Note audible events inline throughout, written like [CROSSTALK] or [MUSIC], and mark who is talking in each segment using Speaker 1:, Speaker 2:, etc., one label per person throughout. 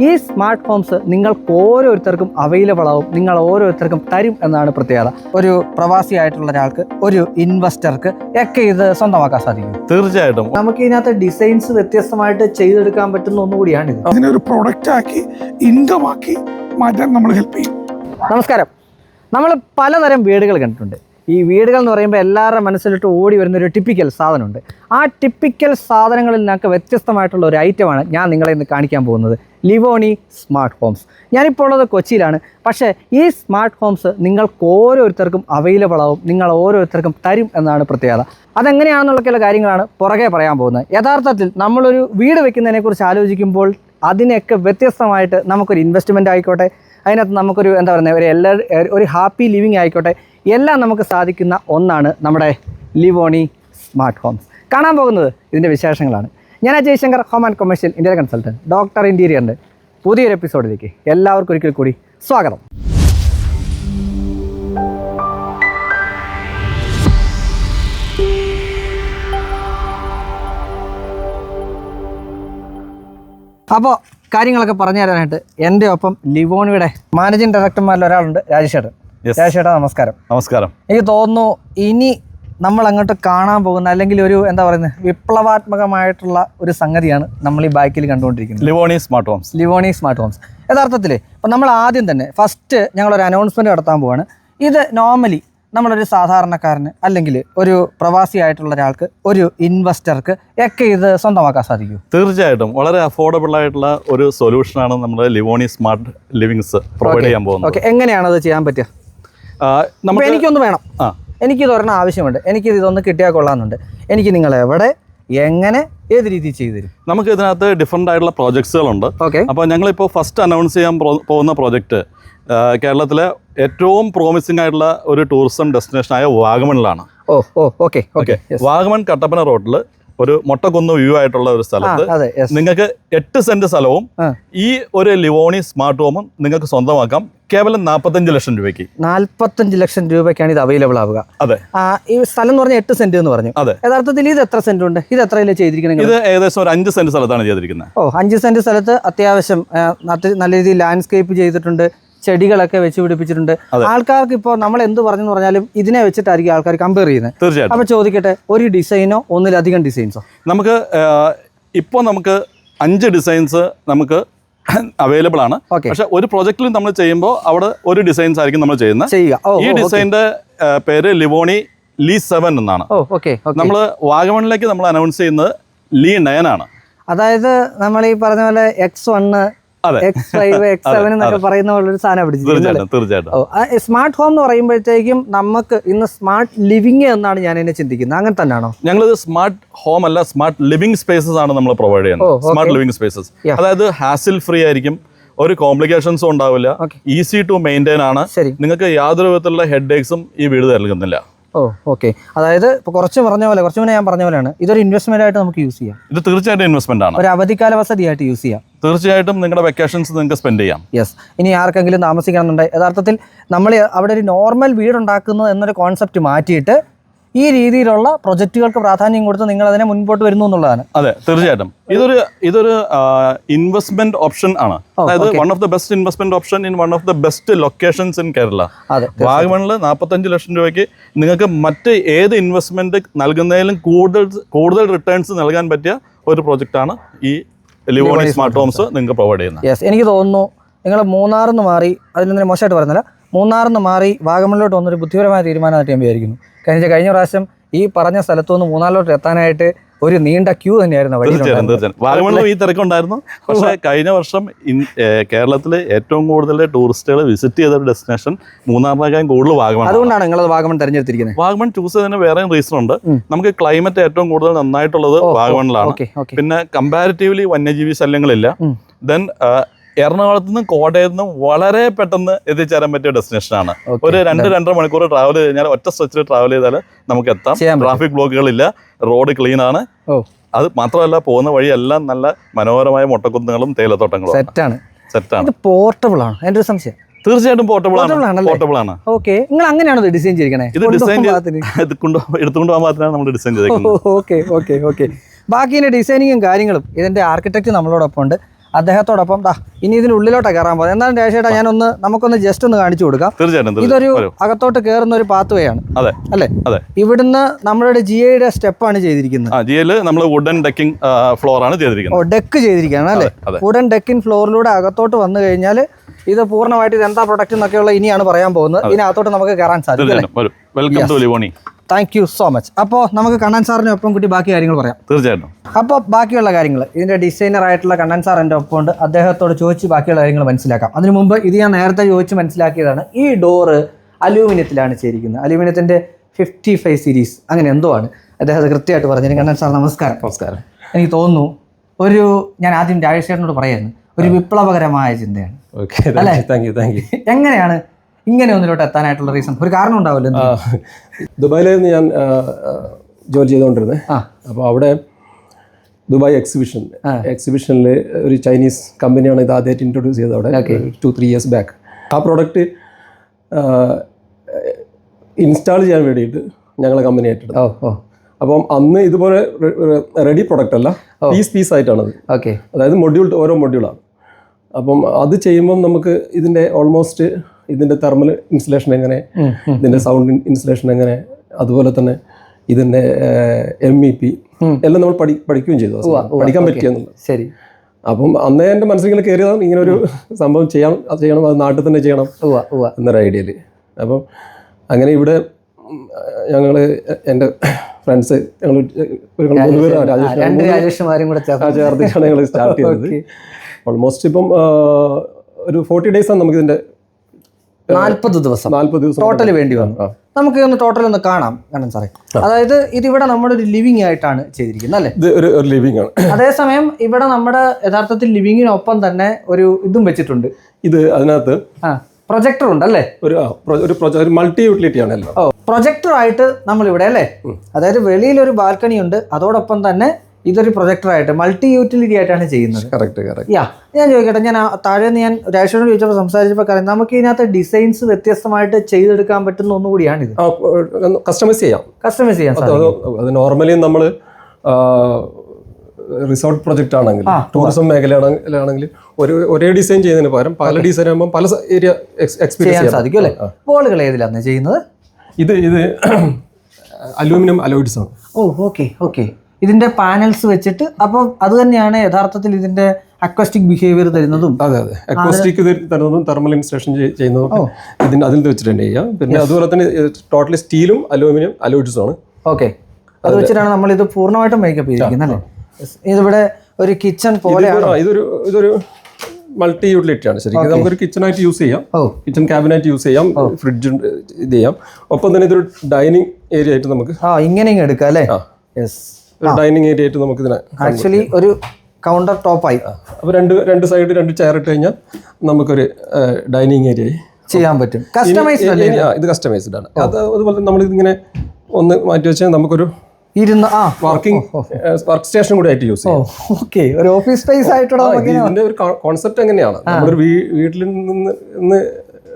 Speaker 1: ഈ smart homes നിങ്ങൾക്ക് ഓരോരുത്തർക്കും അവൈലബിൾ ആവും നിങ്ങൾ ഓരോരുത്തർക്കും തരും എന്നാണ് പ്രത്യേകത. ഒരു പ്രവാസി ആയിട്ടുള്ള ഒരാൾക്ക് ഒരു ഇൻവെസ്റ്റർക്ക് ഒക്കെ ഇത് സ്വന്തമാക്കാൻ സാധിക്കും.
Speaker 2: തീർച്ചയായിട്ടും.
Speaker 1: നമുക്ക് ഇതിനകത്ത് ഡിസൈൻസ് വ്യത്യസ്തമായിട്ട് ചെയ്തെടുക്കാൻ പറ്റുന്ന ഒന്നുകൂടിയാണ്
Speaker 3: അതിനെ ഒരു പ്രൊഡക്റ്റ് ആക്കി ഇൻകം ആക്കി മാറ്റാൻ നമ്മൾ ഹെൽപ്പ് ചെയ്യും.
Speaker 1: നമസ്കാരം. നമ്മൾ പലതരം വീടുകൾ കണ്ടിട്ടുണ്ട്. ഈ വീടുകൾ എന്ന് പറയുമ്പോൾ എല്ലാവരുടെ മനസ്സിലിട്ട് ഓടി വരുന്ന ഒരു ടിപ്പിക്കൽ സാധനമുണ്ട്. ആ ടിപ്പിക്കൽ സാധനങ്ങളിൽ നിന്നൊക്കെ വ്യത്യസ്തമായിട്ടുള്ള ഒരു ഐറ്റമാണ് ഞാൻ നിങ്ങളെ ഇന്ന് കാണിക്കാൻ പോകുന്നത്. ലിവോണി സ്മാർട്ട് ഹോംസ് ഞാനിപ്പോൾ ഉള്ളത് കൊച്ചിയിലാണ്. പക്ഷേ ഈ സ്മാർട്ട് ഹോംസ് നിങ്ങൾക്ക് ഓരോരുത്തർക്കും അവൈലബിൾ ആവും. നിങ്ങൾ ഓരോരുത്തർക്കും തരും എന്നാണ് പ്രത്യേകത. അതെങ്ങനെയാണെന്നുള്ള ചില കാര്യങ്ങളാണ് പുറകെ പറയാൻ പോകുന്നത്. യഥാർത്ഥത്തിൽ നമ്മളൊരു വീട് വെക്കുന്നതിനെക്കുറിച്ച് ആലോചിക്കുമ്പോൾ അതിനെയൊക്കെ വ്യത്യസ്തമായിട്ട് നമുക്കൊരു ഇൻവെസ്റ്റ്മെന്റ് ആയിക്കോട്ടെ. അതിനകത്ത് നമുക്കൊരു എന്താ പറയുന്നത് ഒരു എല്ലാ ഒരു ഹാപ്പി ലിവിങ് ആയിക്കോട്ടെ. എല്ലാം നമുക്ക് സാധിക്കുന്ന ഒന്നാണ് നമ്മുടെ ലിവോണി സ്മാർട്ട് ഹോംസ് കാണാൻ പോകുന്നത് ഇതിന്റെ വിശേഷങ്ങളാണ്. ഞാൻ Jayashankar home and commercial India consultant doctor ഇന്റീരിയറിന്റെ പുതിയൊരു എപ്പിസോഡിലേക്ക് എല്ലാവർക്കും ഒരിക്കൽ കൂടി സ്വാഗതം. അപ്പോൾ കാര്യങ്ങളൊക്കെ പറഞ്ഞു തരാനായിട്ട് എന്റെ ഒപ്പം ലിവോണിയുടെ മാനേജിംഗ് ഡയറക്ടർമാരിൽ ഒരാളുണ്ട് രാജേഷേട്ടൻ രാജേഷേട്ടാ നമസ്കാരം.
Speaker 2: നമസ്കാരം.
Speaker 1: എനിക്ക് തോന്നുന്നു ഇനി നമ്മൾ അങ്ങോട്ട് കാണാൻ പോകുന്ന അല്ലെങ്കിൽ ഒരു എന്താ പറയുന്നത് വിപ്ലവാത്മകമായിട്ടുള്ള ഒരു സംഗതിയാണ് നമ്മൾ ഈ ബൈക്കിൽ കണ്ടുകൊണ്ടിരിക്കുന്നത്.
Speaker 2: Livoni smart homes
Speaker 1: Livoni smart homes യഥാർത്ഥത്തിൽ ഇപ്പം നമ്മൾ ആദ്യം തന്നെ ഫസ്റ്റ് ഞങ്ങളൊരു അനൗൺസ്മെന്റ് നടത്താൻ പോവാണ്. ഇത് നോർമലി നമ്മളൊരു സാധാരണക്കാരന് അല്ലെങ്കിൽ ഒരു പ്രവാസി ആയിട്ടുള്ള ഒരാൾക്ക് ഒരു ഇൻവെസ്റ്റർക്ക് ഒക്കെ ഇത് സ്വന്തമാക്കാൻ സാധിക്കും
Speaker 2: തീർച്ചയായിട്ടും. വളരെ അഫോർഡബിൾ ആയിട്ടുള്ള ഒരു സൊല്യൂഷനാണ് നമ്മൾ ലിവോണി സ്മാർട്ട് ലിവിങ്സ് പ്രൊവൈഡ് ചെയ്യാൻ പോകുന്നത്.
Speaker 1: ഓക്കെ എങ്ങനെയാണ് അത് ചെയ്യാൻ പറ്റുക?
Speaker 2: നമുക്ക്
Speaker 1: എനിക്കൊന്ന് വേണം.
Speaker 2: ആ.
Speaker 1: എനിക്കിത് ഒരെണ്ണം ആവശ്യമുണ്ട്. എനിക്ക് ഇതൊന്ന് കിട്ടിയാൽ കൊള്ളാമെന്നുണ്ട്. എനിക്ക് നിങ്ങൾ എവിടെ എങ്ങനെ ഏത് രീതിയിൽ ചെയ്തു തരും?
Speaker 2: നമുക്ക് ഇതിനകത്ത് ഡിഫറെന്റ് ആയിട്ടുള്ള പ്രോജക്ട്സുകളുണ്ട്
Speaker 1: ഓക്കെ
Speaker 2: അപ്പോൾ ഞങ്ങളിപ്പോൾ ഫസ്റ്റ് അനൗൺസ് ചെയ്യാൻ പോകുന്ന പ്രോജക്റ്റ് കേരളത്തിലെ ഏറ്റവും പ്രോമിസിംഗ് ആയിട്ടുള്ള ഒരു ടൂറിസം ഡെസ്റ്റിനേഷനായ വാഗമണിലാണ്.
Speaker 1: Oh oh okay okay
Speaker 2: Vagamon Kattappana റോഡിൽ ഒരു മൊട്ടക്കുന്ന് വ്യൂ ആയിട്ടുള്ള ഒരു സ്ഥലത്ത് നിങ്ങൾക്ക് എട്ട് സെന്റ് സ്ഥലവും ഈ ഒരു ലിവോണി സ്മാർട്ട് ഹോമും നിങ്ങൾക്ക് സ്വന്തമാക്കാം. കേവലം നാൽപ്പത്തഞ്ച് ലക്ഷം രൂപയ്ക്ക്.
Speaker 1: നാൽപ്പത്തഞ്ച് ലക്ഷം രൂപയ്ക്കാണ് ഇത് അവൈലബിൾ ആവുക.
Speaker 2: അതെ.
Speaker 1: ഈ സ്ഥലം എന്ന് പറഞ്ഞാൽ എട്ട് സെന്റ് എന്ന് പറഞ്ഞു.
Speaker 2: അതെ.
Speaker 1: യഥാർത്ഥത്തിൽ ഇത് എത്ര സെന്റ് ഉണ്ട്? ഇത് എത്ര ചെയ്തിരിക്കുന്നത്
Speaker 2: ഇത് ഏകദേശം ഒരു അഞ്ച് സെന്റ് സ്ഥലത്താണ് ചെയ്തിരിക്കുന്നത്.
Speaker 1: ഓ അഞ്ച് സെന്റ് സ്ഥലത്ത് അത്യാവശ്യം നല്ല രീതിയിൽ ലാൻഡ്സ്കേപ്പ് ചെയ്തിട്ടുണ്ട്. ചെടികളൊക്കെ വെച്ച് പിടിപ്പിച്ചിട്ടുണ്ട്. ആൾക്കാർക്ക് ഇപ്പോൾ നമ്മൾ എന്ത് പറഞ്ഞെന്ന് പറഞ്ഞാലും ഇതിനെ വെച്ചിട്ടായിരിക്കും ആൾക്കാർ കമ്പയർ ചെയ്യുന്നത്.
Speaker 2: തീർച്ചയായിട്ടും.
Speaker 1: അപ്പൊ ചോദിക്കട്ടെ ഒരു ഡിസൈനോ ഒന്നിലധികം ഡിസൈൻസോ
Speaker 2: നമുക്ക് ഇപ്പോൾ നമുക്ക് അഞ്ച് ഡിസൈൻസ് നമുക്ക് അവൈലബിൾ ആണ്. പക്ഷെ ഒരു പ്രൊജക്ടിൽ നമ്മൾ ചെയ്യുമ്പോൾ അവിടെ ഒരു ഡിസൈൻസ് ആയിരിക്കും നമ്മൾ ചെയ്യുന്നത്.
Speaker 1: ചെയ്യുക.
Speaker 2: ഈ ഡിസൈനിന്റെ പേര് ലിവോണി ലീ സെവൻ എന്നാണ്. നമ്മൾ വാഗമണിലേക്ക് നമ്മൾ അനൗൺസ് ചെയ്യുന്നത് ലീ നയൻ ആണ്.
Speaker 1: അതായത് നമ്മൾ ഈ പറഞ്ഞ പോലെ എക്സ്
Speaker 2: അതെ.
Speaker 1: എക്സ് ഫൈവ് എക്സ് സെവൻ എന്നൊക്കെ പറയുന്ന പോലൊരു സാധനം പിടിച്ചിരിക്കുന്നത്
Speaker 2: തീർച്ചയായിട്ടും
Speaker 1: സ്മാർട്ട് ഹോം എന്ന് പറയുമ്പോഴത്തേക്കും നമുക്ക് ഇന്ന് സ്മാർട്ട് ലിവിങ് എന്നാണ് ഞാൻ എന്നെ ചിന്തിക്കുന്നത്. അങ്ങനെ തന്നെയാണോ?
Speaker 2: ഞങ്ങൾ സ്മാർട്ട് ഹോം അല്ല സ്മാർട്ട് ലിവിംഗ് സ്പേസസ് ആണ് നമ്മൾ പ്രൊവൈഡ് ചെയ്യുന്നത്. സ്മാർട്ട് ലിവിംഗ് സ്പേസസ് അതായത് ഹാസിൽ ഫ്രീ ആയിരിക്കും ഒരു കോംപ്ലിക്കേഷൻസും ഉണ്ടാവില്ല ഈസി ടു മെയിന്റെയിൻ ആണ്. നിങ്ങൾക്ക് യാതൊരു വിധത്തിലുള്ള ഹെഡ് ഏക്സും ഈ വീട് നൽകുന്നില്ല.
Speaker 1: ഓ ഓക്കെ അതായത് ഇപ്പോൾ കുറച്ച് പറഞ്ഞ പോലെ കുറച്ച് മുന്നേ ഞാൻ പറഞ്ഞ പോലെയാണ് ഇതൊരു ഇൻവെസ്റ്റ്മെന്റ് ആയിട്ട് നമുക്ക് യൂസ് ചെയ്യാം.
Speaker 2: ഇത് തീർച്ചയായിട്ടും ഇൻവെസ്റ്റ്മെന്റ് ആണ്.
Speaker 1: ഒരു അവധിക്കാല വസതിയായിട്ട് യൂസ് ചെയ്യാം.
Speaker 2: തീർച്ചയായിട്ടും നിങ്ങളുടെ വെക്കേഷൻസ് നിങ്ങൾക്ക് സ്പെൻഡ് ചെയ്യാം.
Speaker 1: യെസ് ഇനി ആർക്കെങ്കിലും താമസിക്കണമെന്നുണ്ടെങ്കിൽ യഥാർത്ഥത്തിൽ നമ്മൾ അവിടെ ഒരു നോർമൽ വീടുണ്ടാക്കുന്നത് എന്നൊരു കോൺസെപ്റ്റ് മാറ്റിയിട്ട് ഈ രീതിയിലുള്ള പ്രൊജക്റ്റുകൾക്ക് പ്രാധാന്യം കൊടുത്ത് നിങ്ങൾ അതിനെ മുൻപോട്ട് വരുന്നു എന്നുള്ളതാണ്.
Speaker 2: അതെ തീർച്ചയായിട്ടും. ഇതൊരു ഇതൊരു ഇൻവെസ്റ്റ്മെന്റ് ഓപ്ഷൻ ആണ്. അതായത് one of the best investment option in one of the best locations in Kerala വാഗമണിൽ നാൽപ്പത്തഞ്ച് ലക്ഷം രൂപയ്ക്ക് നിങ്ങൾക്ക് മറ്റ് ഏത് ഇൻവെസ്റ്റ്മെന്റ് നൽകുന്നതിലും കൂടുതൽ കൂടുതൽ റിട്ടേൺസ് നൽകാൻ പറ്റിയ ഒരു പ്രൊജക്റ്റാണ് ഈ ലിവോണി സ്മാർട്ട് ഹോംസ് നിങ്ങൾക്ക് പ്രൊവൈഡ് ചെയ്യുന്നത്
Speaker 1: യെസ് എനിക്ക് തോന്നുന്നു നിങ്ങൾ മൂന്നാറിൽ നിന്ന് മാറി അതിൽ നിന്ന് മോശമായിട്ട് പറയുന്നില്ല മൂന്നാറിൽ നിന്ന് മാറി വാഗമണിലോട്ട് വന്നൊരു ബുദ്ധിപരമായ തീരുമാനമായിട്ട് ഞാൻ വിചാരിക്കുന്നു കഴിഞ്ഞ കഴിഞ്ഞ പ്രാവശ്യം ഈ പറഞ്ഞ സ്ഥലത്തു നിന്ന് മൂന്നാറിലോട്ട് എത്താനായിട്ട് ഒരു നീണ്ട ക്യൂ തന്നെയായിരുന്നു
Speaker 2: തീർച്ചയായും വാഗമണിലും ഈ തിരക്കുണ്ടായിരുന്നു. പക്ഷേ കഴിഞ്ഞ വർഷം കേരളത്തിലെ ഏറ്റവും കൂടുതൽ ടൂറിസ്റ്റുകൾ വിസിറ്റ് ചെയ്ത ഒരു ഡെസ്റ്റിനേഷൻ മൂന്നാറിനേക്കാൾ കൂടുതൽ വാഗമൺ
Speaker 1: അതുകൊണ്ടാണ് നിങ്ങൾ വാഗമൺ തിരഞ്ഞെടുത്തിരിക്കുന്നത്.
Speaker 2: വാഗമൺ ചൂസ് ചെയ്തതിന് വേറെയും റീസൺ ഉണ്ട്. നമുക്ക് ക്ലൈമറ്റ് ഏറ്റവും കൂടുതൽ നന്നായിട്ടുള്ളത് വാഗമണിലാണ്. പിന്നെ കമ്പാരിറ്റീവ്ലി വന്യജീവി ശല്യങ്ങളില്ല. ദെൻ എറണാകുളത്ത് നിന്നും കോട്ടയത്ത് നിന്നും വളരെ പെട്ടെന്ന് എത്തിച്ചേരാൻ പറ്റിയ ഡെസ്റ്റിനേഷൻ ആണ്. ഒരു രണ്ട് രണ്ടര മണിക്കൂർ ട്രാവൽ കഴിഞ്ഞാൽ ഒറ്റ സ്ട്രെച്ചിൽ ട്രാവൽ ചെയ്താൽ നമുക്ക് എത്താം. ട്രാഫിക് ബ്ലോക്കുകളില്ല റോഡ് ക്ലീൻ ആണ്.
Speaker 1: ഓ.
Speaker 2: അത് മാത്രമല്ല പോകുന്ന വഴി എല്ലാം നല്ല മനോഹരമായ മുട്ടക്കുന്നുകളും തേയിലത്തോട്ടങ്ങളും
Speaker 1: സെറ്റാണ്
Speaker 2: സെറ്റാണ്
Speaker 1: പോർട്ടബിൾ ആണ്. എന്റെ ഒരു സംശയം.
Speaker 2: തീർച്ചയായിട്ടും പോർട്ടബിൾ ആണ്. പോർട്ടബിൾ ആണ്.
Speaker 1: ഓക്കെ നിങ്ങൾ അങ്ങനെയാണോ ഡിസൈൻ ചെയ്തിരിക്കണേ?
Speaker 2: ഇത് ഡിസൈൻ എടുത്തുകൊണ്ട് പോകാൻ മാത്രമാണ് നമ്മൾ ഡിസൈൻ ചെയ്തേക്കുന്നത്.
Speaker 1: ഓക്കെ ഓക്കെ ഓക്കെ ബാക്കി ഇതിന്റെ ഡിസൈനിങ്ങും കാര്യങ്ങളും. ഇതിന്റെ ആർക്കിടെക്ട് നമ്മളോടൊപ്പം ഉണ്ട് അദ്ദേഹത്തോടൊപ്പം ദാ ഇനി ഇതിനുള്ളിലോട്ടാ കയറാൻ പോകുന്നത്. എന്നാലും രേഷേട്ടാ ഞാനൊന്ന് നമുക്കൊന്ന് ജസ്റ്റ് ഒന്ന് കാണിച്ചു കൊടുക്കാം.
Speaker 2: തീർച്ചയായിട്ടും
Speaker 1: ഇതൊരു അകത്തോട്ട് കയറുന്ന ഒരു പാത്ത് വേ ആണ്.
Speaker 2: അതെ
Speaker 1: അല്ലേ?
Speaker 2: അതെ.
Speaker 1: ഇവിടുന്ന് നമ്മളുടെ ജി ഐയുടെ സ്റ്റെപ്പാണ് ചെയ്തിരിക്കുന്നത്.
Speaker 2: നമ്മൾ വുഡൻ ഡെക്കിംഗ് ഫ്ലോർ ആണ് ചെയ്തിരിക്കുന്നത്.
Speaker 1: ഡെക്ക് ചെയ്തിരിക്കുകയാണ് അല്ലേ. വുഡൻ ഡെക്കിൻ ഫ്ലോറിലൂടെ അകത്തോട്ട് വന്നു കഴിഞ്ഞാൽ ഇത് പൂർണമായിട്ട് ഇത് എന്താ പ്രൊഡക്റ്റ് എന്നൊക്കെയുള്ള ഇനിയാണ് പറയാൻ പോകുന്നത്. ഇനി അകത്തോട്ട് നമുക്ക് കയറാൻ സാധിക്കും
Speaker 2: welcome to Livoni
Speaker 1: thank you so much അപ്പോൾ നമുക്ക് കണ്ണൻ സാറിന്റെ ഒപ്പം കൂട്ടി ബാക്കി കാര്യങ്ങൾ പറയാം.
Speaker 2: തീർച്ചയായിട്ടും.
Speaker 1: അപ്പോൾ ബാക്കിയുള്ള കാര്യങ്ങൾ. ഇതിന്റെ ഡിസൈനർ ആയിട്ടുള്ള കണ്ണൻ സാർ എന്റെ ഒപ്പം ഉണ്ട്. അദ്ദേഹത്തോട് ചോദിച്ച് ബാക്കിയുള്ള കാര്യങ്ങൾ മനസ്സിലാക്കാം. അതിനു മുമ്പ് ഇത് ഞാൻ നേരത്തെ ചോദിച്ച് മനസ്സിലാക്കിയതാണ്. ഈ ഡോറ് അലൂമിനിയത്തിലാണ് ചെയ്തിരിക്കുന്നത്. അലൂമിനിയത്തിന്റെ ഫിഫ്റ്റി ഫൈവ് സീരീസ് അങ്ങനെ എന്തോ ആണ്. അദ്ദേഹത്തെ കൃത്യമായിട്ട് പറഞ്ഞു. കണ്ണൻ സാർ നമസ്കാരം.
Speaker 4: നമസ്കാരം.
Speaker 1: എനിക്ക് തോന്നുന്നു ഒരു ഞാൻ ആദ്യം രാജേഷേട്ടനോട് പറയുന്നു ഒരു വിപ്ലവകരമായ ചിന്തയാണ്.
Speaker 4: Okay thank you thank you
Speaker 1: എങ്ങനെയാണ് ഇങ്ങനെ ഒന്നിലോട്ട് എത്താനായിട്ടുള്ള റീസൺ ഒരു കാരണം ഉണ്ടാവില്ലേ
Speaker 4: ദുബായിലായിരുന്നു ഞാൻ ജോലി ചെയ്തുകൊണ്ടിരുന്നത് അപ്പോൾ അവിടെ ദുബായ് എക്സിബിഷൻ എക്സിബിഷനിൽ ഒരു ചൈനീസ് കമ്പനിയാണ് ഇത് ആദ്യമായിട്ട് ഇൻട്രൊഡ്യൂസ് ചെയ്തത് അവിടെ ടു ത്രീ ഇയേഴ്സ് ബാക്ക് ആ പ്രോഡക്റ്റ് ഇൻസ്റ്റാൾ ചെയ്യാൻ വേണ്ടിയിട്ട് ഞങ്ങളെ കമ്പനി ഏറ്റെടുത്തു.
Speaker 1: ഓ ഓ.
Speaker 4: അപ്പം അന്ന് ഇതുപോലെ റെഡി പ്രൊഡക്റ്റ് അല്ല പീസ് പീസ് ആയിട്ടാണത്.
Speaker 1: ഓക്കെ
Speaker 4: അതായത് മൊഡ്യൂൾ ഓരോ മൊഡ്യൂളാണ് അപ്പം അത് ചെയ്യുമ്പം നമുക്ക് ഇതിന്റെ ഓൾമോസ്റ്റ് ഇതിന്റെ തെർമൽ ഇൻസുലേഷൻ എങ്ങനെ ഇതിന്റെ സൗണ്ട് ഇൻസുലേഷൻ എങ്ങനെ അതുപോലെ തന്നെ ഇതിന്റെ എം ഇ പി എല്ലാം നമ്മൾ പഠി പഠിക്കുകയും ചെയ്തു പഠിക്കാൻ പറ്റിയെന്നുള്ളത്
Speaker 1: ശരി.
Speaker 4: അപ്പം അന്നേ എന്റെ മനസ്സിലിങ്ങനെ കയറിയതാണ് ഇങ്ങനെ ഒരു സംഭവം ചെയ്യാം അത് ചെയ്യണം അത് നാട്ടിൽ തന്നെ ചെയ്യണം എന്നൊരു ഐഡിയയിൽ അപ്പം അങ്ങനെ ഇവിടെ ഞങ്ങൾ എന്റെ ഫ്രണ്ട്സ് ഞങ്ങൾ ഒരു മൂന്ന്
Speaker 1: രാജേഷുമാരും കൂടെ
Speaker 4: ചേർത്തിട്ടാണ് ഞങ്ങൾ സ്റ്റാർട്ട് ചെയ്തത്. ഓൾമോസ്റ്റ് ഇപ്പം ഒരു ഫോർട്ടി ഡേയ്സ് ആണ് നമുക്ക് ഇതിന്റെ
Speaker 1: നാൽപ്പത് ദിവസം. ടോട്ടൽ വേണ്ടി വന്നു. നമുക്ക് ഒന്ന് ടോട്ടൽ ഒന്ന് കാണാം കണ്ണൻ സാറേ. അതായത് ഇതിവിടെ നമ്മുടെ ഒരു ലിവിങ് ആയിട്ടാണ് ചെയ്തിരിക്കുന്നത് അല്ലേ?
Speaker 4: ഒരു ലിവിങ് ആണ്.
Speaker 1: അതേസമയം ഇവിടെ നമ്മുടെ യഥാർത്ഥത്തിൽ ലിവിങ്ങിനൊപ്പം തന്നെ ഒരു ഇതും വെച്ചിട്ടുണ്ട്.
Speaker 4: ഇത് അതിനകത്ത്
Speaker 1: ആ പ്രൊജക്ടർ ഉണ്ട് അല്ലേ?
Speaker 4: ഒരു ഒരു ഒരു മൾട്ടി യൂട്ടിലിറ്റി ആണ്
Speaker 1: പ്രൊജക്ടർ ആയിട്ട് നമ്മൾ ഇവിടെ അല്ലേ അതായത് വെളിയിൽ ഒരു ബാൽക്കണി ഉണ്ട്. അതോടൊപ്പം തന്നെ ഇതൊരു പ്രൊജക്ടറായിട്ട് മൾട്ടി യൂട്ടിലിറ്റി ആയിട്ടാണ് ചെയ്യുന്നത്.
Speaker 4: കറക്റ്റ് കറക്റ്റ്
Speaker 1: യാ ഞാൻ ചോദിക്കട്ടെ ഞാൻ താഴെ നിന്ന് ഞാൻ രാജേഷനോട് ചോദിച്ചപ്പോൾ സംസാരിച്ചപ്പോൾ കാര്യം നമുക്ക് ഇതിനകത്ത് ഡിസൈൻസ് വ്യത്യസ്തമായിട്ട് ചെയ്തെടുക്കാൻ പറ്റുന്ന ഒന്നുകൂടിയാണ്
Speaker 4: ഇത് കസ്റ്റമൈസ് ചെയ്യാം.
Speaker 1: കസ്റ്റമൈസ് ചെയ്യാം
Speaker 4: അത് നോർമലി നമ്മൾ റിസോർട്ട് പ്രൊജക്റ്റ് ആണെങ്കിൽ ടൂറിസം മേഖലയാണെങ്കിൽ ഒരു ഒരേ ഡിസൈൻ ചെയ്യുന്നതിന് പകരം പല ഡിസൈൻ ആകുമ്പോൾ പല ഏരിയ എക്സ്പീരിയൻസ്
Speaker 1: ചെയ്യാൻ
Speaker 4: ചെയ്യാം
Speaker 1: സാധിക്കും അല്ലേ? ബോളുകൾ ഏതിലാണ് ചെയ്യുന്നത്?
Speaker 4: ഇത് ഇത് അലൂമിനിയം അലോയിഡ്സ് ആണ്.
Speaker 1: Oh okay okay. ഇതിന്റെ പാനൽസ് വെച്ചിട്ട് അപ്പോൾ അത് തന്നെയാണ് യഥാർത്ഥത്തിൽ ഇതിന്റെ അക്വസ്റ്റിക് ബിഹേവിയർ തരുന്നതും.
Speaker 4: അതെ അതെ. അക്വസ്റ്റിക് തരുന്നതും തെർമൽ ഇൻസ്റ്റേഷൻ ചെയ്യുന്നതും ഇതിന്റെ അതിൽ വെച്ചിട്ട് തന്നെ ചെയ്യാം. പിന്നെ അതുപോലെ തന്നെ ടോട്ടലി സ്റ്റീലും അലൂമിനിയം അലോയിഡ്സും ആണ്.
Speaker 1: ഓക്കെ അത് വെച്ചിട്ടാണ് നമ്മൾ ഇത് പൂർണമായിട്ടും മേക്കപ്പ് ചെയ്തിരിക്കുന്നത് അല്ലേ. ഇതിവിടെ ഒരു കിച്ചൺ പോലെ
Speaker 4: ഇതൊരു- ഇതൊരു മൾട്ടി യൂട്ടിലിറ്റി ആണ് ശരിക്കും. നമുക്കൊരു കിച്ചണായിട്ട് യൂസ് ചെയ്യാം. കിച്ചൺ ക്യാബിനായിട്ട് യൂസ് ചെയ്യാം. ഫ്രിഡ്ജ് ഇത് ചെയ്യാം. ഒപ്പം തന്നെ ഇതൊരു ഡൈനിങ് ഏരിയ ആയിട്ട് നമുക്ക്
Speaker 1: ആ ഇങ്ങനെ ഇങ്ങ് എടുക്കാം അല്ലേ? യെസ്
Speaker 4: ഡൈനിങ് ഏരിയ ആയിട്ട് നമുക്ക് ഇതിനെ
Speaker 1: ആക്ച്വലി ഒരു കൗണ്ടർ ടോപ്പ് ആയി.
Speaker 4: അപ്പോൾ രണ്ട് രണ്ട് സൈഡ് രണ്ട് ചെയർ ഇട്ട് കഴിഞ്ഞാൽ നമുക്കൊരു ഡൈനിങ് ഏരിയ
Speaker 1: ചെയ്യാൻ പറ്റും. കസ്റ്റമൈസ്ഡ് അല്ലേ?
Speaker 4: ഇത് കസ്റ്റമൈസ്ഡ് ആണ്. അത് അതുപോലെ നമ്മൾ ഇതിങ്ങനെ ഒന്ന് മാറ്റി വെച്ചാൽ നമുക്കൊരു
Speaker 1: ഇരുന്ന് ആ.
Speaker 4: വർക്കിംഗ് വർക്ക് സ്റ്റേഷൻ കൂടി ആയിട്ട് യൂസ് ചെയ്യാം.
Speaker 1: ഓക്കെ. ഒരു ഓഫീസ് സ്പേസ് ആയിട്ടുള്ള
Speaker 4: ഇതിന്റെ ഒരു കോൺസെപ്റ്റ് എങ്ങനെയാണ്? നമ്മുടെ വീട്ടിൽ നിന്ന് നിന്ന്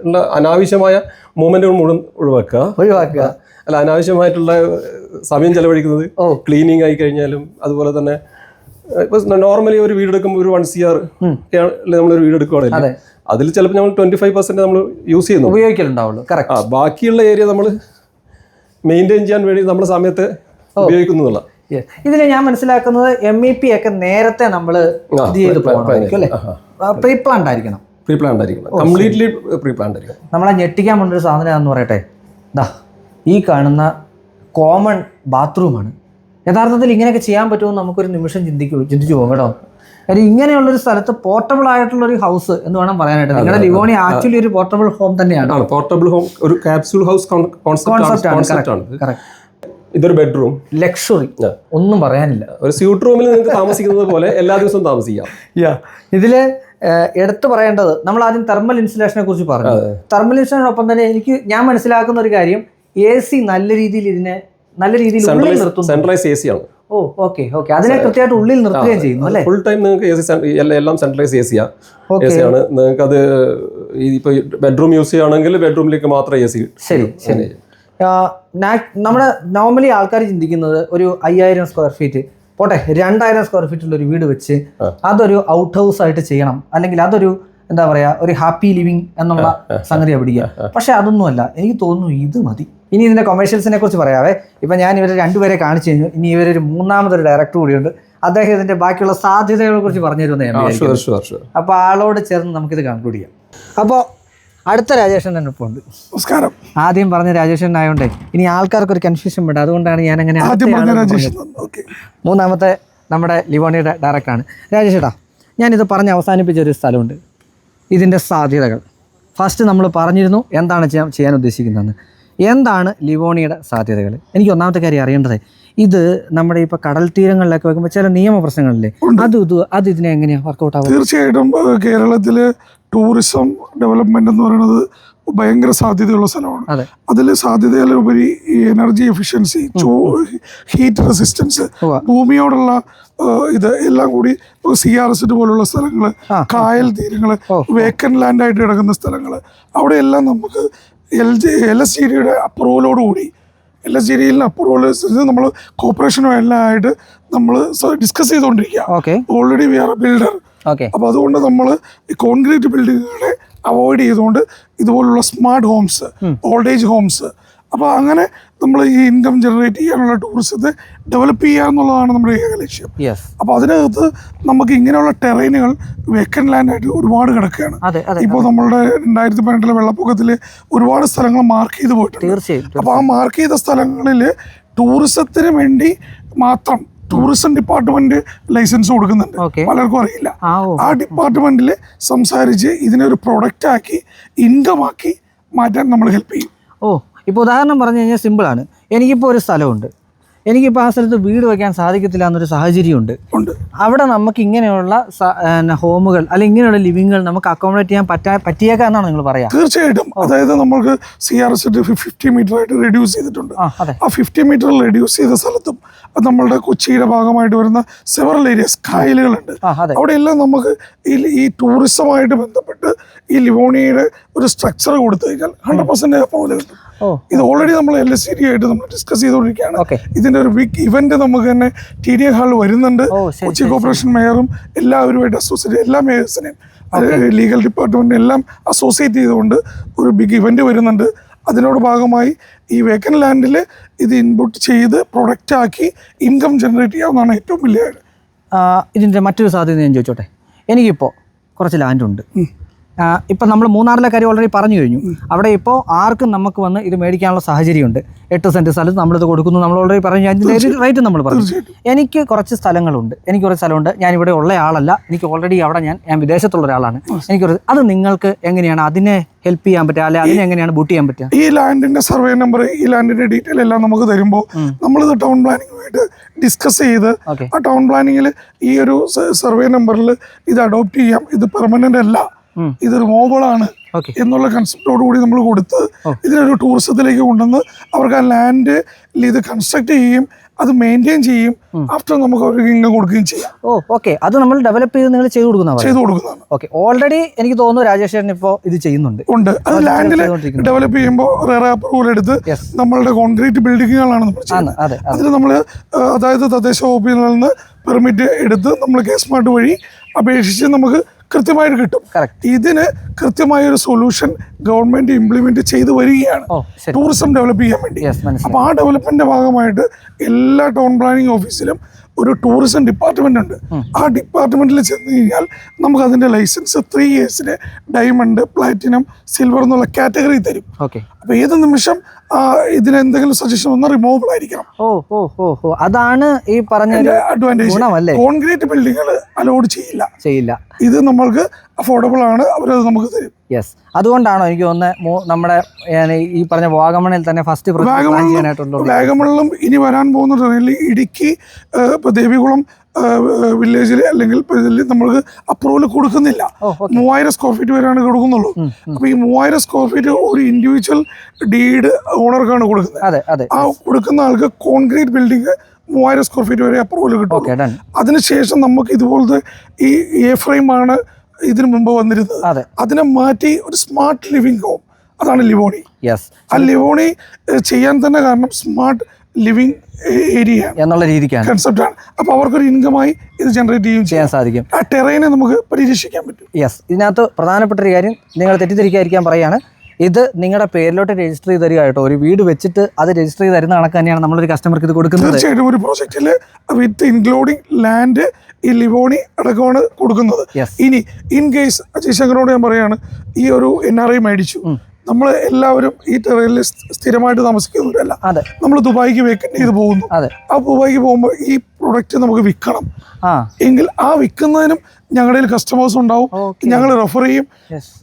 Speaker 4: ഉള്ള അനാവശ്യമായ മൂവ്മെന്റുകൾ മുഴുവൻ ഒഴിവാക്കുക.
Speaker 1: ഒഴിവാക്കുക.
Speaker 4: അല്ല അനാവശ്യമായിട്ടുള്ള സമയം ചെലവഴിക്കുന്നത് ക്ലീനിങ് ആയി കഴിഞ്ഞാലും അതുപോലെ തന്നെ ഇപ്പൊ നോർമലി ഒരു വീട് വീടെടുക്കുമ്പോൾ ഒരു വൺ സി ആർ നമ്മളൊരു വീട് എടുക്കുകയാണെങ്കിൽ അതിൽ ചിലപ്പോൾ നമ്മൾ ട്വന്റി ഫൈവ് പെർസെന്റ് നമ്മൾ യൂസ് ചെയ്യുന്നു.
Speaker 1: ഉപയോഗിക്കലുണ്ടാവുള്ളൂ.
Speaker 4: ബാക്കിയുള്ള ഏരിയ നമ്മൾ മെയിന്റെയിൻ ചെയ്യാൻ വേണ്ടി നമ്മുടെ സമയത്ത് ഉപയോഗിക്കുന്നു എന്നുള്ള.
Speaker 1: ഇതിൽ ഞാൻ മനസ്സിലാക്കുന്നത് എം ഇ പി ഒക്കെ നേരത്തെ നമ്മൾ ഇത് ചെയ്ത് പോകണമായിരിക്കും അല്ലേ? പ്രീ പ്ലാൻഡ് ആയിരിക്കണം.
Speaker 4: പ്രീ പ്ലാൻഡ് ആയിരിക്കണം കംപ്ലീറ്റ്ലി പ്രീ പ്ലാൻഡ് ആയിരിക്കണം.
Speaker 1: നമ്മളെ ഞെട്ടിക്കാൻ കൊണ്ടൊരു സാധനം എന്ന് പറയട്ടെ? ദാ ഈ കാണുന്ന കോമൺ ബാത്റൂമാണ് യഥാർത്ഥത്തിൽ ഇങ്ങനെയൊക്കെ ചെയ്യാൻ പറ്റുമെന്ന് നമുക്കൊരു നിമിഷം ചിന്തിക്കൂ ചിന്തിച്ചു പോകും കേട്ടോ. കാര്യം ഇങ്ങനെയുള്ളൊരു സ്ഥലത്ത് പോർട്ടബിൾ ആയിട്ടുള്ള ഒരു ഹൗസ് എന്ന് വേണം പറയാനായിട്ട്. നിങ്ങളുടെ ലിവോണി ആക്ച്വലി ഒരു പോർട്ടബിൾ ഹോം തന്നെയാണ്.
Speaker 4: പോർട്ടബിൾ ഹോം ഒരു കാപ്സ്യൂൾ ഹൗസ് കോൺസെപ്റ്റ്
Speaker 1: ആണ്
Speaker 4: ഇതൊരു ബെഡ്റൂം
Speaker 1: ലക്ഷറി ഒന്നും പറയാനില്ല.
Speaker 4: ഒരു സ്യൂട്ട് റൂമിൽ നിങ്ങൾക്ക് താമസിക്കുന്നത് പോലെ എല്ലാ ദിവസവും താമസിക്കാം.
Speaker 1: യാ ഇതിൽ എടുത്തു പറയേണ്ടത് നമ്മൾ ആദ്യം തെർമൽ ഇൻസുലേഷനെ കുറിച്ച് പറഞ്ഞു. തെർമൽ ഇൻസുലേഷനോടൊപ്പം തന്നെ എനിക്ക് ഞാൻ മനസ്സിലാക്കുന്ന ഒരു കാര്യം എ സി നല്ല രീതിയിൽ ഇതിനെ നല്ല രീതിയിൽ ഉള്ളിൽ നിർത്തുന്നു.
Speaker 4: സെൻട്രലൈസ് എ സി ആണ്.
Speaker 1: Oh okay okay. അതിനെ കൃത്യമായിട്ട് ഉള്ളിൽ നിർത്തുകയും ചെയ്യുന്നു അല്ലേ?
Speaker 4: ഫുൾ ടൈം നിങ്ങൾക്ക് എ സി എല്ലാം സെൻട്രലൈസ് എ സിയാണ് എ സി ആണ്. നിങ്ങൾക്ക് അത് ഇപ്പോൾ ബെഡ്റൂം യൂസ് ചെയ്യുകയാണെങ്കിൽ ബെഡ്റൂമിലേക്ക് മാത്രം എ സി
Speaker 1: ശരി ശരി. നമ്മുടെ നോർമലി ആൾക്കാർ ചിന്തിക്കുന്നത് ഒരു അയ്യായിരം സ്ക്വയർ ഫീറ്റ് പോട്ടെ രണ്ടായിരം സ്ക്വയർ ഫീറ്റുള്ള ഒരു വീട് വെച്ച് അതൊരു ഔട്ട് ഹൗസ് ആയിട്ട് ചെയ്യണം. അല്ലെങ്കിൽ അതൊരു എന്താ പറയാ ഒരു ഹാപ്പി ലിവിങ് എന്നുള്ള സംഗതിയാണ് പിടിക്കുക പക്ഷെ അതൊന്നുമല്ല. എനിക്ക് തോന്നുന്നു ഇത് മതി. ഇനി ഇതിന്റെ കൊമേഴ്ഷ്യൽസിനെ കുറിച്ച് പറയാവേ. ഇപ്പം ഞാൻ ഇവരെ രണ്ടുപേരെ കാണിച്ചു കഴിഞ്ഞു. ഇനി ഇവരൊരു മൂന്നാമതൊരു ഡയറക്ടർ കൂടിയുണ്ട്. അദ്ദേഹം ഇതിന്റെ ബാക്കിയുള്ള സാധ്യതകളെ കുറിച്ച് പറഞ്ഞു തരുമെന്ന് അപ്പോൾ ആളോട് ചേർന്ന് നമുക്കിത് കൺക്ലൂഡ് ചെയ്യാം. അപ്പോൾ അടുത്ത രാജേഷൻ തന്നെ ഇപ്പോൾ ഉണ്ട്.
Speaker 3: നമസ്കാരം.
Speaker 1: ആദ്യം പറഞ്ഞ രാജേഷൻ ആയതുകൊണ്ടേ ഇനി ആൾക്കാർക്ക് ഒരു കൺഫ്യൂഷൻ വേണ്ട. അതുകൊണ്ടാണ് ഞാൻ അങ്ങനെ
Speaker 3: ആദ്യം പറഞ്ഞ രാജേഷ്
Speaker 1: പറഞ്ഞത്. മൂന്നാമത്തെ നമ്മുടെ ലിവോണിയുടെ ഡയറക്ടറാണ് രാജേഷേട്ടാ ഞാനിത് പറഞ്ഞ് അവസാനിപ്പിച്ച ഒരു സ്ഥലമുണ്ട്. ഇതിന്റെ സാധ്യതകൾ. ഫസ്റ്റ് നമ്മൾ പറഞ്ഞിരുന്നു എന്താണ് ചെയ്യാൻ ചെയ്യാൻ ഉദ്ദേശിക്കുന്നതെന്ന്. എന്താണ് ലിവോണിയുടെ സാധ്യതകൾ? എനിക്ക് ഒന്നാമത്തെ കാര്യം അറിയേണ്ടത് ഇത് നമ്മുടെ ഇപ്പോൾ കടൽ തീരങ്ങളിലൊക്കെ വെക്കുമ്പോൾ ചില നിയമ പ്രശ്നങ്ങളില്ലേ? അത് ഇത് അത് ഇതിനെ എങ്ങനെയാണ് വർക്കൗട്ട് ആവുക?
Speaker 3: തീർച്ചയായിട്ടും കേരളത്തിലെ ടൂറിസം ഡെവലപ്മെന്റ് എന്ന് പറയുന്നത് ഭയങ്കര സാധ്യതയുള്ള സ്ഥലമാണ്.
Speaker 1: അതിലെ
Speaker 3: അതിൽ സാധ്യതയിലുപരി ഈ എനർജി എഫിഷ്യൻസി ഹീറ്റ് റെസിസ്റ്റൻസ് ഭൂമിയോടുള്ള ഇത് എല്ലാം കൂടി സി ആർ എസ് പോലുള്ള സ്ഥലങ്ങൾ
Speaker 1: ആ.
Speaker 3: കായൽ
Speaker 1: തീരങ്ങൾ
Speaker 3: വേക്കൻ ലാൻഡ് ആയിട്ട് കിടക്കുന്ന സ്ഥലങ്ങൾ അവിടെയെല്ലാം നമുക്ക് L G L S G ഡിയുടെ അപ്രൂവലോട് കൂടി. എൽ എസ് ജി ഡിയിൽ അപ്രൂവൽ നമ്മൾ കോർപ്പറേഷനും എല്ലാം ആയിട്ട് നമ്മൾ ഡിസ്കസ് ചെയ്തുകൊണ്ടിരിക്കുക.
Speaker 1: Okay
Speaker 3: already we are builder
Speaker 1: okay
Speaker 3: അപ്പോൾ അതുകൊണ്ട് നമ്മൾ ഈ കോൺക്രീറ്റ് ബിൽഡിങ്ങുകളെ അവോയ്ഡ് ചെയ്തുകൊണ്ട് ഇതുപോലുള്ള smart homes old age homes അപ്പോൾ അങ്ങനെ നമ്മൾ ഈ ഇൻകം ജനറേറ്റ് ചെയ്യാനുള്ള ടൂറിസത്തെ ഡെവലപ്പ് ചെയ്യുക എന്നുള്ളതാണ് നമ്മുടെ ഏക ലക്ഷ്യം. അപ്പോൾ അതിനകത്ത് നമുക്ക് ഇങ്ങനെയുള്ള ടെറൈനുകൾ വെക്കൻ ലാൻഡായിട്ട് ഒരുപാട് കിടക്കുകയാണ്. ഇപ്പോൾ നമ്മളുടെ രണ്ടായിരത്തി പതിനെട്ടിലെ വെള്ളപ്പൊക്കത്തിൽ ഒരുപാട് സ്ഥലങ്ങൾ മാർക്ക് ചെയ്ത് പോയിട്ടുണ്ട്. അപ്പോൾ ആ മാർക്ക് ചെയ്ത സ്ഥലങ്ങളിൽ ടൂറിസത്തിന് വേണ്ടി മാത്രം ടൂറിസം ഡിപ്പാർട്ട്മെന്റ് ലൈസൻസ് കൊടുക്കുന്നുണ്ട്. പലർക്കും അറിയില്ല.
Speaker 1: ആ
Speaker 3: ഡിപ്പാർട്ട്മെന്റിൽ സംസാരിച്ച് ഇതിനെ ഒരു പ്രൊഡക്റ്റ് ആക്കി ഇൻകം ആക്കി മാറ്റാൻ നമ്മൾ ഹെൽപ്പ് ചെയ്യും.
Speaker 1: ഓ ഇപ്പോൾ ഉദാഹരണം പറഞ്ഞു കഴിഞ്ഞാൽ സിമ്പിളാണ്. എനിക്കിപ്പോൾ ഒരു സ്ഥലമുണ്ട്. എനിക്കിപ്പോൾ ആ സ്ഥലത്ത് വീട് വയ്ക്കാൻ സാധിക്കത്തില്ല എന്നൊരു സാഹചര്യമുണ്ട്.
Speaker 3: ഉണ്ട്.
Speaker 1: അവിടെ നമുക്ക് ഇങ്ങനെയുള്ള ഹോമുകൾ അല്ലെങ്കിൽ ഇങ്ങനെയുള്ള ലിവിങ്ങുകൾ നമുക്ക് അക്കോമഡേറ്റ് ചെയ്യാൻ പറ്റാ പറ്റിയേക്കാം എന്നാണ് നിങ്ങൾ പറയാം.
Speaker 3: തീർച്ചയായിട്ടും. അതായത് നമുക്ക് C R S fifty metre ആയിട്ട് റെഡ്യൂസ് ചെയ്തിട്ടുണ്ട്.
Speaker 1: ആ
Speaker 3: ഫിഫ്റ്റി മീറ്റർ റെഡ്യൂസ് ചെയ്ത സ്ഥലത്തും നമ്മളുടെ കൊച്ചിയുടെ ഭാഗമായിട്ട് വരുന്ന സെവറൽ ഏരിയസ് കായലുകളുണ്ട്. അവിടെയെല്ലാം നമുക്ക് ഈ ടൂറിസമായിട്ട് ബന്ധപ്പെട്ട് ഈ ലിവോണിയുടെ ഒരു സ്ട്രക്ചർ കൊടുത്തു കഴിഞ്ഞാൽ ഹൺഡ്രഡ് പെർസെന്റ് അപ്രൂവൽ കിട്ടും.
Speaker 1: ഓ
Speaker 3: ഇത് ഓൾറെഡി നമ്മൾ എൽ എസ് സി ആയിട്ട് നമ്മൾ ഡിസ്കസ് ചെയ്തുകൊണ്ടിരിക്കുകയാണ്. ഇതിന്റെ ഒരു ബിഗ് ഇവന്റ് നമുക്ക് തന്നെ ടി ഡി എ ഹാളിൽ വരുന്നുണ്ട്. കൊച്ചി കോർപ്പറേഷൻ മേയറും എല്ലാവരുമായിട്ട് അസോസിയേറ്റ് എല്ലാ മേയേഴ്സിനെയും ലീഗൽ ഡിപ്പാർട്ട്മെന്റ് എല്ലാം അസോസിയേറ്റ് ചെയ്തുകൊണ്ട് ഒരു ബിഗ് ഇവന്റ് വരുന്നുണ്ട്. അതിനോട് ഭാഗമായി ഈ വേക്കൻ ലാൻഡിൽ ഇത് ഇൻപുട്ട് ചെയ്ത് പ്രൊഡക്റ്റ് ആക്കി ഇൻകം ജനറേറ്റ് ചെയ്യാവുന്നതാണ് ഏറ്റവും വലിയ
Speaker 1: ഇതിന്റെ മറ്റൊരു സാധ്യത ഞാൻ ചോദിച്ചോട്ടെ. എനിക്കിപ്പോൾ കുറച്ച് ലാൻഡ് ഉണ്ട്. ഇപ്പം നമ്മൾ മൂന്നാറിലെ കാര്യം ഓൾറെഡി പറഞ്ഞു കഴിഞ്ഞു. അവിടെ ഇപ്പോൾ ആർക്കും നമുക്ക് വന്ന് ഇത് മേടിക്കാനുള്ള സാഹചര്യമുണ്ട്. എട്ട് സെന്റ് സ്ഥലത്ത് നമ്മളിത് കൊടുക്കുന്നു നമ്മൾ ഓൾറെഡി പറഞ്ഞു. അതിന്റെ റേറ്റ് നമ്മൾ പറഞ്ഞു. എനിക്ക് കുറച്ച് സ്ഥലങ്ങളുണ്ട്. എനിക്ക് കുറച്ച് സ്ഥലമുണ്ട്. ഞാൻ ഇവിടെ ഉള്ള ആളല്ല. എനിക്ക് ഓൾറെഡി അവിടെ ഞാൻ ഞാൻ വിദേശത്തുള്ള ഒരാളാണ്. എനിക്ക് അത് നിങ്ങൾക്ക് എങ്ങനെയാണ്? അതിനെ ഹെൽപ്പ് ചെയ്യാൻ പറ്റുക? അല്ലെ അതിനെ എങ്ങനെയാണ് ബൂട്ട് ചെയ്യാൻ പറ്റുക?
Speaker 3: ഈ ലാൻഡിന്റെ സർവേ നമ്പർ ഈ ലാൻഡിന്റെ ഡീറ്റെയിൽ എല്ലാം നമുക്ക് തരുമ്പോൾ
Speaker 1: നമ്മൾ
Speaker 3: നമ്മളിത് ടൗൺ പ്ലാനിങ്ങുമായിട്ട് ഡിസ്കസ് ചെയ്ത് ആ ടൗൺ പ്ലാനിങ്ങിൽ ഈ ഒരു സർവേ നമ്പറിൽ ഇത് അഡോപ്റ്റ് ചെയ്യാം. ഇത് പെർമനന്റ് അല്ല.
Speaker 1: ഉം.
Speaker 3: ഇത് ആണ്
Speaker 1: ഓക്കെ.
Speaker 3: എന്നുള്ള കൺസെപ്റ്റോട് കൂടി നമ്മൾ കൊടുത്ത്. ഇതിനൊരു ടൂറിസത്തിലേക്ക് കൊണ്ടുവന്ന് അവർക്ക് ആ ലാൻഡ് ഇത് കൺസ്ട്രക്ട് ചെയ്യും അത് മെയിന്റെയിൻ ചെയ്യും ആഫ്റ്റർ നമുക്ക് അവർക്ക് ഇൻകം കൊടുക്കുകയും ചെയ്യാം.
Speaker 1: Oh okay. അത് നമ്മൾ ഡെവലപ്പ് ചെയ്ത് നിങ്ങൾ ചെയ്തു കൊടുക്കുന്ന
Speaker 3: ചെയ്തു കൊടുക്കുന്നതാണ്.
Speaker 1: ഓക്കെ. ഓൾറെഡി എനിക്ക് തോന്നുന്നു രാജേഷ് ചേട്ടൻ ഇപ്പോൾ ഇത് ചെയ്യുന്നുണ്ട്.
Speaker 3: ഉണ്ട്. അത് ലാൻഡിൽ. ഡെവലപ്പ് ചെയ്യുമ്പോൾ റേറെ അപ്രൂവൽ എടുത്ത് നമ്മളുടെ കോൺക്രീറ്റ് ബിൽഡിങ്ങുകളാണ് നമ്മൾ ചെയ്യുന്നത്.
Speaker 1: അതെ അതെ.
Speaker 3: അതിന് നമ്മൾ അതായത് തദ്ദേശ വകുപ്പിൽ നിന്ന് പെർമിറ്റ് എടുത്ത് നമ്മൾ കെ സ്മാർട്ട് വഴി അപേക്ഷിച്ച് നമുക്ക് കൃത്യമായിട്ട് കിട്ടും. ഇതിന് കൃത്യമായ ഒരു സൊല്യൂഷൻ ഗവൺമെന്റ് ഇംപ്ലിമെന്റ് ചെയ്തു വരികയാണ്. ടൂറിസം ഡെവലപ്പ് ചെയ്യാൻ വേണ്ടി.
Speaker 1: അപ്പൊ
Speaker 3: അപ്പോൾ ആ ഡെവലപ്മെന്റിന്റെ ഭാഗമായിട്ട് എല്ലാ ടൗൺ പ്ലാനിംഗ് ഓഫീസിലും ഒരു ടൂറിസം ഡിപ്പാർട്ട്മെന്റ് ഉണ്ട്. ആ ഡിപ്പാർട്ട്മെന്റിൽ ചെന്ന് കഴിഞ്ഞാൽ നമുക്ക് അതിന്റെ ലൈസൻസ് ത്രീ ഇയേഴ്സിന് ഡയമണ്ട് പ്ലാറ്റിനം സിൽവർ എന്നുള്ള കാറ്റഗറി തരും. അപ്പോൾ ഏത് നിമിഷം എന്തെങ്കിലും സജഷൻ വന്നാൽ റിമൂവബിൾ ആയിരിക്കണം.
Speaker 1: ഓ ഓ ഓ ഓ. അതാണ് ഈ പറഞ്ഞ അഡ്വാന്റേജ്
Speaker 3: കോൺക്രീറ്റ് ബിൽഡിങ്ങുകൾ അലോഡ് ചെയ്യില്ല.
Speaker 1: ചെയ്യില്ല.
Speaker 3: ഇത് നമ്മൾക്ക് അഫോർഡബിൾ ആണ് അവരത് നമുക്ക് തരും.
Speaker 1: യെസ് അതുകൊണ്ടാണോ എനിക്ക് തോന്നുന്നത് നമ്മുടെ ഈ പറഞ്ഞ വാഗമണിൽ തന്നെ ഫസ്റ്റ്
Speaker 3: വാഗമണിലും ഇനി വരാൻ പോകുന്ന ഇടുക്കി ഇപ്പൊ ദേവികുളം വില്ലേജിൽ അല്ലെങ്കിൽ നമ്മൾക്ക് അപ്രൂവൽ കൊടുക്കുന്നില്ല. മൂവായിരം സ്ക്വയർ ഫീറ്റ് വരെയാണ് കൊടുക്കുന്നുള്ളൂ. അപ്പൊ ഈ മൂവായിരം സ്ക്വയർ ഫീറ്റ് ഒരു ഇൻഡിവിജ്വൽ ഡീഡ് ഓണർക്കാണ് കൊടുക്കുന്നത്. ആ കൊടുക്കുന്ന ആൾക്ക് കോൺക്രീറ്റ് ബിൽഡിംഗ് മൂവായിരം സ്ക്വയർ ഫീറ്റ് വരെ അപ്രൂവൽ കിട്ടും അതിനുശേഷം നമുക്ക് ഇതുപോലത്തെ ഈ എ ഫ്രെയിം ആണ് ഇതിനു മുമ്പ് വന്നിരുന്നത്.
Speaker 1: അതെ.
Speaker 3: അതിനെ മാറ്റി ഒരു സ്മാർട്ട് ലിവിംഗ് ഹോം അതാണ് ലിവോണി ആ ലിവോണി ചെയ്യാൻ തന്നെ കാരണം സ്മാർട്ട് ലിവിങ് ഏരിയ
Speaker 1: എന്നുള്ള രീതിക്കാണ്.
Speaker 3: കൺസെപ്റ്റാണ്. അപ്പോൾ അവർക്കൊരു ഇൻകമായി ഇത് ജനറേറ്റ് ചെയ്യും ചെയ്യും.
Speaker 1: ചെയ്യാൻ സാധിക്കും.
Speaker 3: ആ ടെറൈനെ നമുക്ക് പരിരക്ഷിക്കാൻ പറ്റും.
Speaker 1: യെസ് ഇതിനകത്ത് പ്രധാനപ്പെട്ട ഒരു കാര്യം നിങ്ങൾ തെറ്റിദ്ധരിക്കാതിരിക്കാൻ പറയാണ് ഇത് നിങ്ങളുടെ പേരിലോട്ട് രജിസ്റ്റർ ചെയ്ത് തരിക കേട്ടോ. ഒരു വീട് വെച്ചിട്ട് അത് രജിസ്റ്റർ ചെയ്ത് തരുന്ന കണക്ക് തന്നെയാണ് നമ്മളൊരു കസ്റ്റമർക്ക് ഇത് കൊടുക്കുന്നത്.
Speaker 3: തീർച്ചയായിട്ടും ഒരു പ്രോജക്റ്റിൽ വിത്ത് ഇൻക്ലൂഡിങ് ലാൻഡ് ഈ ലിവോണി അടക്കമാണ് കൊടുക്കുന്നത്. ഇനി ഇൻ കേസ് അജയ് ശങ്കറോട് ഞാൻ പറയാണ് ഈ ഒരു എൻ ആർ ഐ മേടിച്ചു. നമ്മൾ എല്ലാവരും ഈ ടെറയിൽ സ്ഥിരമായിട്ട് താമസിക്കുന്നവരല്ല. നമ്മൾ ദുബായിക്ക് വേക്കന്റ് ചെയ്ത് പോകുന്നു. ആ ദുബായിക്ക് പോകുമ്പോൾ ഈ പ്രൊഡക്റ്റ് നമുക്ക് വിൽക്കണം. എങ്കിൽ ആ വിൽക്കുന്നതിനും ഞങ്ങളുടെ കസ്റ്റമേഴ്സ് ഉണ്ടാവും. ഞങ്ങൾ റെഫർ ചെയ്യും.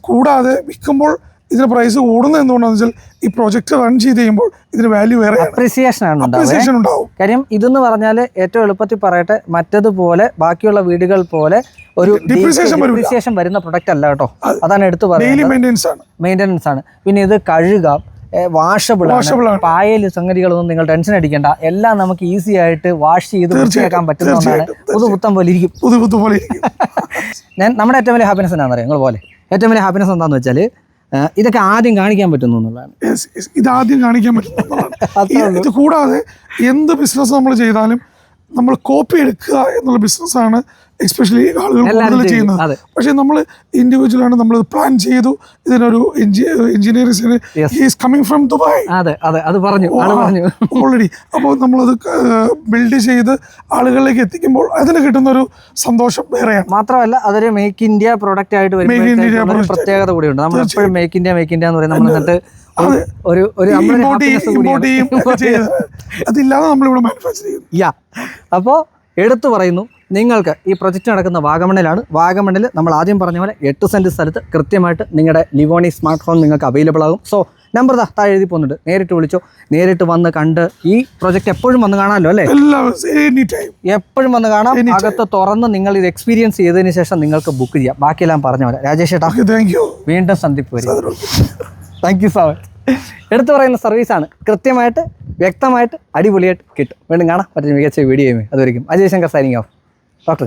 Speaker 3: കൂടാതെ വിൽക്കുമ്പോൾ ഇതിന് പ്രൈസ് കൂടുന്നത് എന്തുകൊണ്ടാണെന്ന് വെച്ചാൽ ഈ പ്രൊജക്ട് റൺ ചെയ്ത് കഴിയുമ്പോൾ ഇതിന് വാല്യൂ വേറെ
Speaker 1: അപ്രീസിയേഷൻ ആണ്
Speaker 3: ഉണ്ടാവും.
Speaker 1: കാര്യം ഇതെന്ന് പറഞ്ഞാൽ ഏറ്റവും എളുപ്പത്തിൽ പറയട്ടെ മറ്റതുപോലെ ബാക്കിയുള്ള വീടുകൾ പോലെ ഒരു ഡിപ്രീസിയേഷൻ വരുന്ന പ്രൊഡക്റ്റ് അല്ല കേട്ടോ. അതാണ് എടുത്തു പറയുന്നത്
Speaker 3: മെയിന്റെനൻസ് ആണ്.
Speaker 1: പിന്നെ ഇത് കഴുകാം വാഷബിൾ. പായൽ സംഗതികളൊന്നും നിങ്ങൾ ടെൻഷൻ അടിക്കേണ്ട. എല്ലാം നമുക്ക് ഈസി ആയിട്ട് വാഷ് ചെയ്ത് വൃത്തിയാക്കാൻ പറ്റുന്നതാണ്. ഒന്നാണ് പുതു പുത്തം പോലെ ഇരിക്കും.
Speaker 3: പുതു പുത്തം പോലെ [LAUGHS]
Speaker 1: ഞാൻ നമ്മുടെ ഏറ്റവും വലിയ ഹാപ്പിനെസ് എന്താണെന്ന് അറിയാം നിങ്ങൾ പോലെ. ഏറ്റവും വലിയ ഹാപ്പിനെസ് എന്താണെന്ന് വെച്ചാൽ ഇതൊക്കെ ആദ്യം കാണിക്കാൻ പറ്റുന്നു എന്നുള്ളതാണ്.
Speaker 3: ഇത് ആദ്യം കാണിക്കാൻ
Speaker 1: പറ്റുന്നു. [LAUGHS]
Speaker 3: ഇത് കൂടാതെ എന്ത് ബിസിനസ് നമ്മൾ ചെയ്താലും നമ്മൾ കോപ്പി എടുക്കുക എന്നുള്ള ബിസിനസ്സാണ് എസ്പെഷ്യലി ആളുകൾ കൂടുതൽ
Speaker 1: ചെയ്യും.
Speaker 3: ചെയ്യുന്നത്. പക്ഷെ നമ്മൾ ഇൻഡിവിജ്വൽ ആണ് നമ്മൾ പ്ലാൻ ചെയ്തു ഇതിനൊരു
Speaker 1: engineering
Speaker 3: is coming from Dubai
Speaker 1: അതെ അതെ അത് പറഞ്ഞു പറഞ്ഞു.
Speaker 3: ഓൾറെഡി അപ്പോൾ നമ്മളത് ബിൽഡ് ചെയ്ത് ആളുകളിലേക്ക് എത്തിക്കുമ്പോൾ അതിന് കിട്ടുന്ന ഒരു സന്തോഷം വേറെയാണ്.
Speaker 1: മാത്രമല്ല അതൊരു മേക്ക് ഇന്ത്യ പ്രൊഡക്റ്റ് ആയിട്ട് വരുമ്പോഴത്തേക്കുള്ള പ്രത്യേകത കൂടിയുണ്ട്. നമ്മൾ എപ്പോഴും മേക്ക് ഇന്ത്യ മേക്ക് ഇന്ത്യ എന്ന് പറയുന്നത് നമ്മൾ എന്നിട്ട് ഒരു- ഒരു.
Speaker 3: അതില്ലാതെ നമ്മളിവിടെ മാനുഫാക്ചർ ചെയ്യുന്നു.
Speaker 1: യാ അപ്പോൾ എടുത്തു പറയുന്നു. നിങ്ങൾക്ക് ഈ പ്രൊജക്റ്റ് നടക്കുന്ന വാഗമണ്ണിലാണ്. വാഗമണ്ണിൽ നമ്മൾ ആദ്യം പറഞ്ഞ പോലെ എട്ട് സെന്റ് സ്ഥലത്ത് കൃത്യമായിട്ട് നിങ്ങളുടെ ലിവോണി സ്മാർട്ട് ഫോൺ നിങ്ങൾക്ക് അവൈലബിൾ ആകും. സോ നമ്പർ താ താഴെ എഴുതി പോകുന്നുണ്ട്. നേരിട്ട് വിളിച്ചോ. നേരിട്ട് വന്ന് കണ്ട് ഈ പ്രൊജക്റ്റ് എപ്പോഴും വന്ന് കാണാമല്ലോ അല്ലേ? എപ്പോഴും വന്ന് കാണാം. അകത്ത് തുറന്ന് നിങ്ങൾ ഇത് എക്സ്പീരിയൻസ് ചെയ്തതിന് ശേഷം നിങ്ങൾക്ക് ബുക്ക് ചെയ്യാം. ബാക്കിയെല്ലാം പറഞ്ഞ പോലെ. രാജേഷ് ഏട്ടാ
Speaker 3: താങ്ക് യു
Speaker 1: വീണ്ടും സന്ദീപ് വരും താങ്ക് യു സോ മച്ച് എടുത്തു പറയുന്ന സർവീസാണ് കൃത്യമായിട്ട് വ്യക്തമായിട്ട് അടിപൊളിയായിട്ട് കിട്ടും. വീണ്ടും കാണാം. മറ്റൊരു മികച്ച വീഡിയോയുമേ അതുവരെയും Ajay Shankar signing off doctor